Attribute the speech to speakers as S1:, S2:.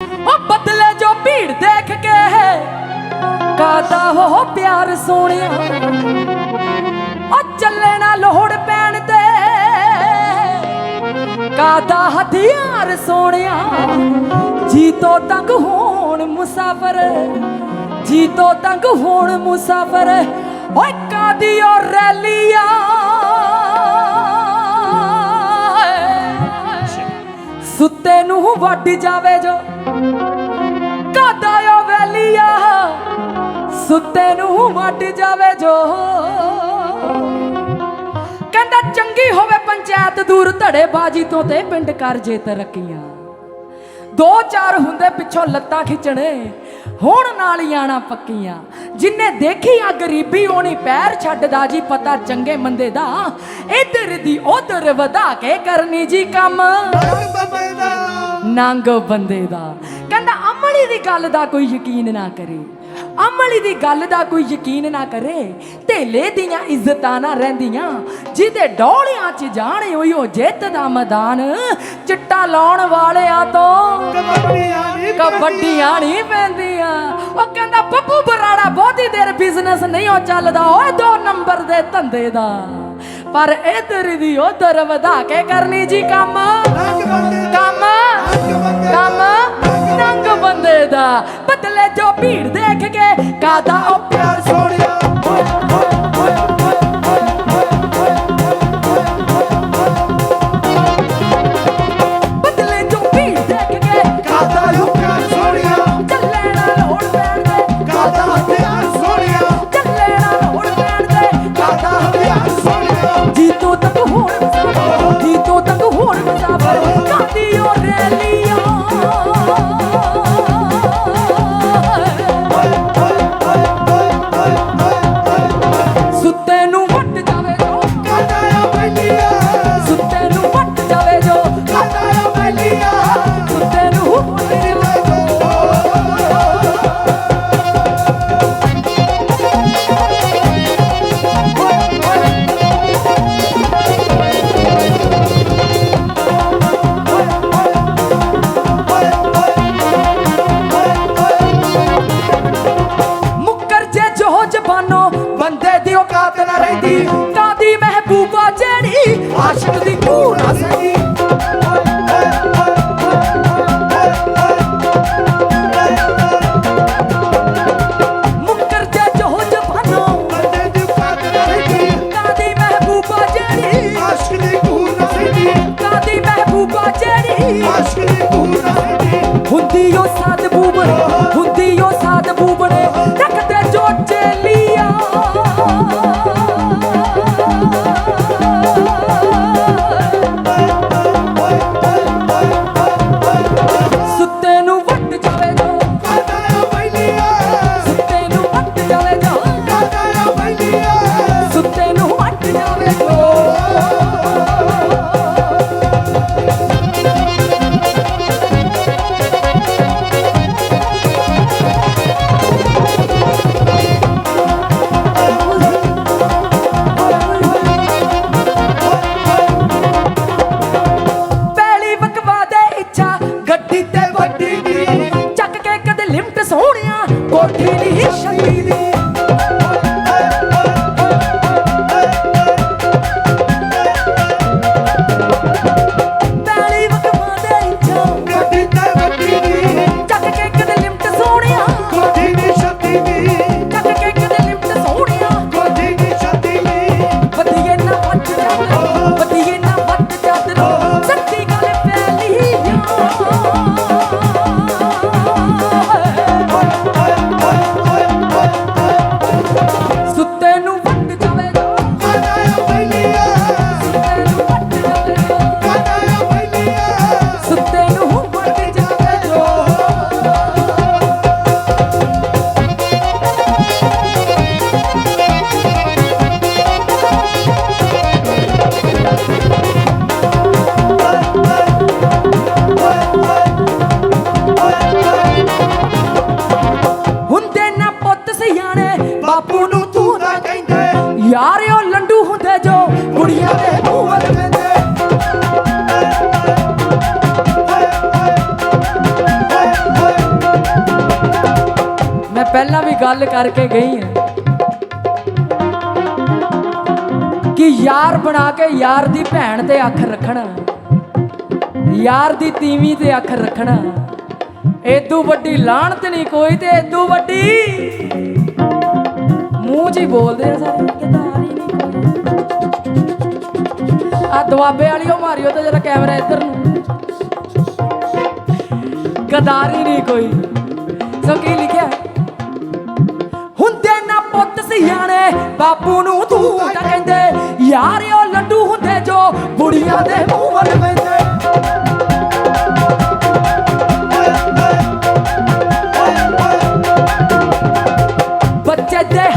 S1: ਉਹ ਬਦਲੇ ਜੋ ਭੀੜ ਦੇਖ ਕੇ ਕਾਦਾ ਹੋ ਪਿਆਰ ਸੋਹਣਿਆ? ਉਹ ਚੱਲੇ ਨਾ ਲੋੜ ਪੈਣ ਤੇ ਕਾਦਾ ਹਥਿਆਰ ਸੋਹਣਿਆ? ਜੀ ਤੋਂ ਤੰਗ ਹੋਣ ਮੁਸਾਫਰ ਜੀ ਤੋਂ ਤੰਗ ਹੋਣ ਮੁਸਾਫਰ, ਓਏ ਕਾਦੀ ਓ ਰੈਲੀਆਂ? ਵੱਢ ਜਾਵੇ ਜੋ। ਕਾਦਾ ਓ ਵੈਲੀਆ, ਸੁੱਤੇ ਨੂੰ ਵੱਢ ਜਾਵੇ ਜੋ। ਕਹਿੰਦਾ ਚੰਗੀ ਹੋਵੇ ਪੰਚਾਇਤ ਦੂਰ ਧੜੇ ਬਾਜੀ ਤੋਂ ਤੇ ਪਿੰਡ ਕਰ ਜੇ ਤਰੱਕੀਆਂ। ਦੋ ਚਾਰ ਹੁੰਦੇ ਪਿੱਛੋਂ ਲੱਤਾਂ ਖਿੱਚਣੇ, ਹੁਣ ਨਾਲ ਹੀ ਪੱਕੀਆਂ। ਜਿੰਨੇ ਦੇਖੀ ਆ ਗਰੀਬੀ ਹੋਣੀ ਪੈਰ ਛੱਡਦਾ ਜੀ, ਪਤਾ ਚੰਗੇ ਮੰਦੇ ਦਾ। ਇਧਰ ਦੀ ਉਧਰ ਵਧਾ ਕੇ ਕਰਨੀ ਜੀ ਕੰਮ। ਨੰਗ ਬੰਦੇ ਦਾ। ਕਹਿੰਦਾ ਅਮਲੀ ਦੀ ਗੱਲ ਦਾ ਕੋਈ ਯਕੀਨ ਨਾ ਕਰੇ। ਅਮਲੀ ਦੀ ਗੱਲ ਦਾ ਕੋਈ ਯਕੀਨ ਨਾ ਕਰੇ। ਢੇਲੇ ਦੀਆਂ ਇੱਜ਼ਤਾਂ ਨਾ ਰਹਿੰਦੀਆਂ। ਜਿਹਦੇ ਡੋਲਿਆਂ 'ਚ ਜਾਣੇ ਹੋਈ ਉਹ ਜਿੱਤ ਦਾ ਮੈਦਾਨ। ਚਿੱਟਾ ਲਾਉਣ ਵਾਲਿਆਂ ਤੋਂ ਕਬੱਡੀਆਂ ਨਹੀਂ ਪੈਂਦੀਆਂ। ਉਹ ਕਹਿੰਦਾ ਬੱਬੂ ਬਰਾੜਾ ਬਹੁਤੀ ਦੇਰ ਬਿਜ਼ਨਸ ਨਹੀਂ ਉਹ ਚੱਲਦਾ। ਓਏ ਦੋ ਨੰਬਰ ਦੇ ਧੰਦੇ ਦਾ। ਪਰ ਇਧਰ ਦੀ ਉਧਰ ਵਧਾ ਕੇ ਕਰਨੀ ਜੀ ਕੰਮ ਕੰਮ। ਭੀੜ ਦੇਖ ਕੇ ਕਾਦਾ ਉਹ ਪਿਆਰ ਬਦਲੇ ਜੋ ਭੀੜ ਦੇਖ ਕੇ ਚੱਲੇ ਤੱਕ ਹੋਣ ਪਹਿਲਾਂ ਵੀ ਗੱਲ ਕਰਕੇ ਗਈ ਹਾਂ ਕਿ ਯਾਰ ਬਣਾ ਕੇ ਯਾਰ ਦੀ ਭੈਣ ਤੇ ਅੱਖ ਰੱਖਣਾ, ਯਾਰ ਦੀ ਤੀਵੀਂ ਤੇ ਅੱਖ ਰੱਖਣਾ। ਏਦੂ ਵੱਡੀ ਲਾਹਣਤ ਨਹੀਂ ਕੋਈ ਤੇ ਏਦੂ ਵੱਡੀ ਮੂੰਹ 'ਚ ਹੀ ਬੋਲਦੇ ਆ ਸਾਰੇ ਗਦਾਰ ਹੀ ਨਹੀਂ ਕੋਈ। ਆ ਦੁਆਬੇ ਵਾਲੀਓ ਮਾਰਿਓ ਤੇ ਜਰਾ ਕੈਮਰਾ ਇੱਧਰ ਨੂੰ। ਗਦਾਰੀ ਹੀ ਨਹੀਂ ਕੋਈ। ਸੋ ਕੀ ਲਿਖਿਆ? ਧੀਆਂ ਨੇ ਬਾਪੂ ਨੂੰ ਤੂੰ ਤਾਂ ਕਹਿੰਦੇ ਯਾਰਿਓ ਲੱਡੂ ਹੁੰਦੇ ਜੋ ਬੁੜੀਆਂ ਦੇ ਮੂੰਹ ਵੱਲ ਪੈਂਦੇ ਬੱਚੇ ਦੇ